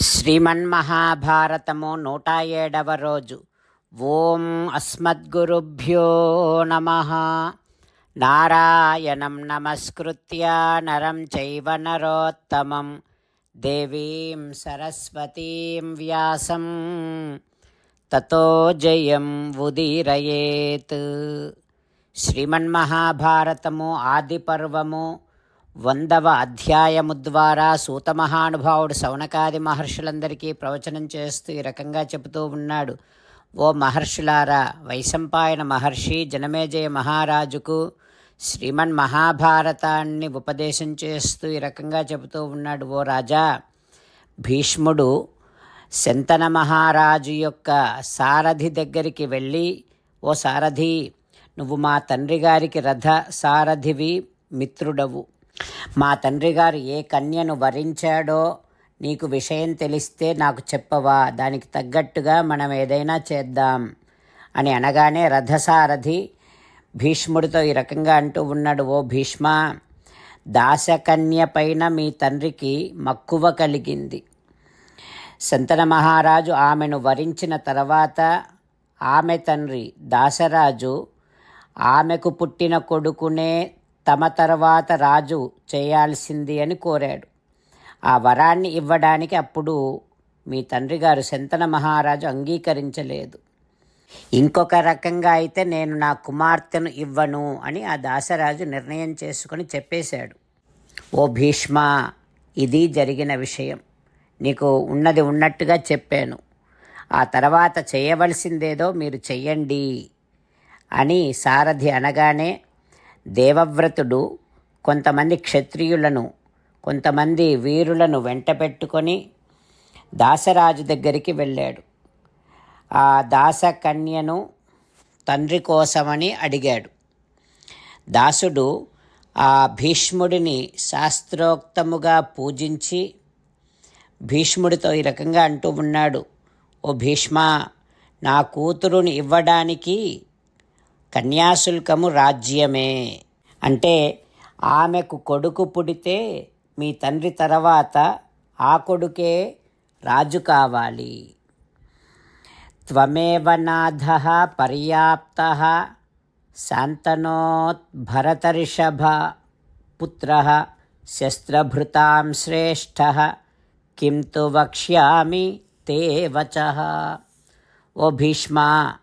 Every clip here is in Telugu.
శ్రీమన్మహాభారతము నూట ఏడవ రోజు ఓం అస్మద్గురుభ్యో నమ నారాయణం నమస్కృత్య నరం చైవ నరోత్తమం దేవీం సరస్వతీం వ్యాసం తతో జయం ఉదీరయేత్ శ్రీమన్మహాభారతము ఆదిపర్వము పర్వము వందవ అధ్యాయము ద్వారా సూతమహానుభావుడు సౌనకాది మహర్షులందరికీ ప్రవచనం చేస్తూ ఈ రకంగా చెబుతూ ఉన్నాడు. ఓ మహర్షులారా వైశంపాయన మహర్షి జనమేజయ మహారాజుకు శ్రీమన్ మహాభారతాన్ని ఉపదేశం చేస్తూ ఈ రకంగా చెబుతూ ఉన్నాడు. ఓ రాజా భీష్ముడు శంతన మహారాజు యొక్క సారథి దగ్గరికి వెళ్ళి ఓ సారథి నువ్వు మా తండ్రి గారికి రథ సారథివి మిత్రుడవు. మా తండ్రి గారు ఏ కన్యను వరించాడో నీకు విషయం తెలిస్తే నాకు చెప్పవా దానికి తగ్గట్టుగా మనం ఏదైనా చేద్దాం అని అనగానే రథసారథి భీష్ముడితో ఈ రకంగా అంటూ ఉన్నాడు ఓ భీష్మ దాసకన్య పైన మీ తండ్రికి మక్కువ కలిగింది. శంతన మహారాజు ఆమెను వరించిన తర్వాత ఆమె తండ్రి దాసరాజు ఆమెకు పుట్టిన కొడుకునే తమ తర్వాత రాజు చేయాల్సింది అని కోరాడు. ఆ వరాన్ని ఇవ్వడానికి అప్పుడు మీ తండ్రి గారు శంతన మహారాజు అంగీకరించలేదు. ఇంకొక రకంగా అయితే నేను నా కుమార్తెను ఇవ్వను అని ఆ దాసరాజు నిర్ణయం చేసుకొని చెప్పేశాడు. ఓ భీష్మ ఇది జరిగిన విషయం. నీకు ఉన్నది ఉన్నట్టుగా చెప్పాను. ఆ తర్వాత చేయవలసిందేదో మీరు చెయ్యండి అని సారథి అనగానే దేవవ్రతుడు కొంతమంది క్షత్రియులను కొంతమంది వీరులను వెంట పెట్టుకొని దాసరాజు దగ్గరికి వెళ్ళాడు. ఆ దాసకన్యను తండ్రి కోసమని అడిగాడు. దాసుడు ఆ భీష్ముడిని శాస్త్రోక్తముగా పూజించి భీష్ముడితో ఈ రకంగా అంటూ ఉన్నాడు ఓ భీష్మ నా కూతురుని ఇవ్వడానికి కన్యాశుల్కము రాజ్యమే. అంటే ఆమెకు కొడుకు పుడితే మీ తండ్రి తర్వాత ఆ కొడుకే రాజు కావాలి. త్వమేవ నాథ పర్యాప్త శాంతనోత్ భరతర్షభ పుత్ర శస్త్రభృతాం శ్రేష్ఠ కిం తు వక్ష్యామి తే వచ ఓ భీష్మా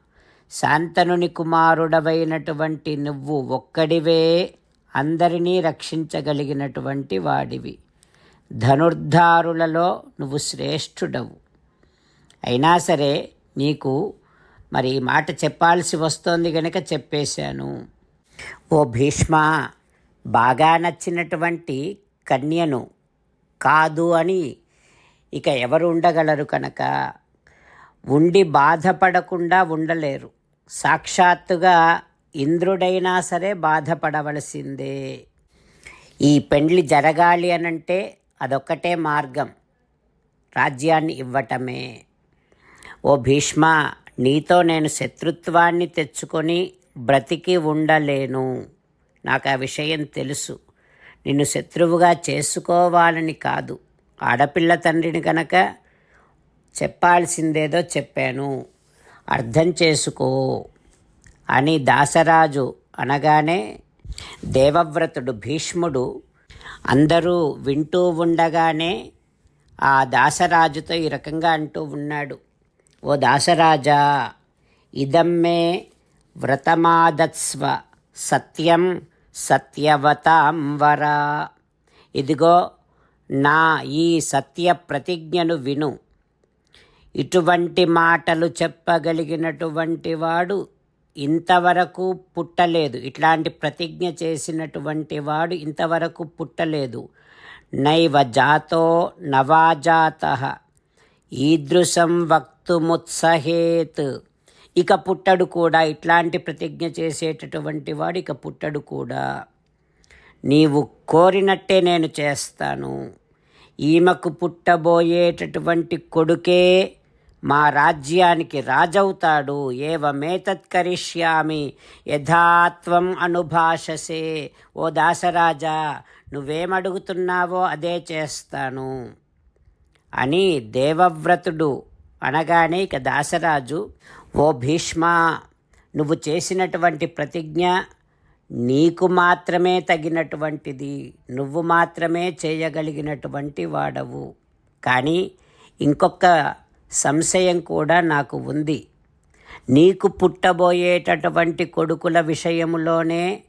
శాంతనుని కుమారుడవైనటువంటి నువ్వు ఒక్కడివే అందరినీ రక్షించగలిగినటువంటి వాడివి. ధనుర్ధారులలో నువ్వు శ్రేష్ఠుడవు. అయినా సరే నీకు మరి ఈ మాట చెప్పాల్సి వస్తోంది గనక చెప్పేశాను. ఓ భీష్మ బాగా నచ్చినటువంటి కన్యను కాదు అని ఇక ఎవరు ఉండగలరు కనుక? ఉండి బాధపడకుండా ఉండలేరు. సాక్షాత్తుగా ఇంద్రుడైనా సరే బాధపడవలసిందే. ఈ పెండ్లి జరగాలి అనంటే అదొక్కటే మార్గం. రాజ్యాన్ని ఇవ్వటమే. ఓ భీష్మ నీతో నేను శత్రుత్వాన్ని తెచ్చుకొని బ్రతికి ఉండలేను. నాకు ఆ విషయం తెలుసు. నిన్ను శత్రువుగా చేసుకోవాలని కాదు. ఆడపిల్ల తండ్రిని కనుక చెప్పాల్సిందేదో చెప్పాను. అర్థం చేసుకో అని దాసరాజు అనగానే దేవవ్రతుడు భీష్ముడు అందరూ వింటూ ఉండగానే ఆ దాసరాజుతో ఈ రకంగా అంటూ ఉన్నాడు. ఓ దాసరాజా ఇదమ్మే వ్రతమాదత్స్వ సత్యం సత్యవతాం వరా. ఇదిగో నా ఈ సత్య ప్రతిజ్ఞను విను. ఇటువంటి మాటలు చెప్పగలిగినటువంటి వాడు ఇంతవరకు పుట్టలేదు. ఇట్లాంటి ప్రతిజ్ఞ చేసినటువంటి వాడు ఇంతవరకు పుట్టలేదు. నైవ జాతో నవాజాత. ఈదృశం వక్తుముత్సహేత్. ఇక పుట్టడు కూడా. ఇట్లాంటి ప్రతిజ్ఞ చేసేటటువంటి వాడు ఇక పుట్టడు కూడా. నీవు కోరినట్టే నేను చేస్తాను. ఈమెకు పుట్టబోయేటటువంటి కొడుకే మా రాజ్యానికి రాజవుతాడు. ఏవమేతత్కరిష్యామి యథాత్వం అనుభాషసే. ఓ దాసరాజా నువ్వేమడుగుతున్నావో అదే చేస్తాను. అని దేవవ్రతుడు అనగానే ఇక దాసరాజు ఓ భీష్మ నువ్వు చేసినటువంటి ప్రతిజ్ఞ నీకు మాత్రమే తగినటువంటిది. నువ్వు మాత్రమే చేయగలిగినటువంటి వాడవు. కానీ ఇంకొక సంశయం కూడా నాకు ఉంది. నీకు పుట్టబోయేటటువంటి కొడుకుల విషయంలోనే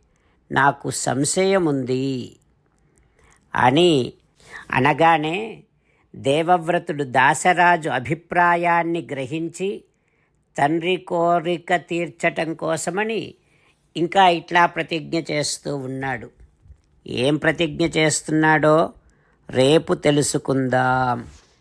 నాకు సంశయం ఉంది. అని అనగానే దేవవ్రతుడు దాసరాజు అభిప్రాయాన్ని గ్రహించి తండ్రి కోరిక తీర్చటం కోసమని ఇంకా ఇట్లా ప్రతిజ్ఞ చేస్తూ ఉన్నాడు. ఏం ప్రతిజ్ఞ చేస్తున్నాడో రేపు తెలుసుకుందాం.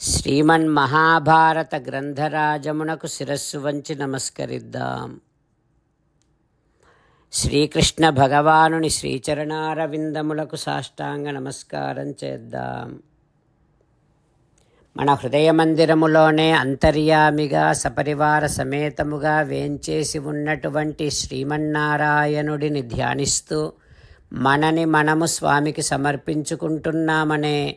శ్రీమన్ మహాభారత గ్రంథరాజమునకు శిరస్సు వంచి నమస్కరిద్దాం. శ్రీకృష్ణ భగవానుని శ్రీచరణారవిందములకు సాష్టాంగ నమస్కారం చేద్దాం. మన హృదయ మందిరములోనే అంతర్యామిగా సపరివార సమేతముగా వేంచేసి ఉన్నటువంటి శ్రీమన్నారాయణుడిని ధ్యానిస్తూ మనని మనము స్వామికి సమర్పించుకుంటున్నామనే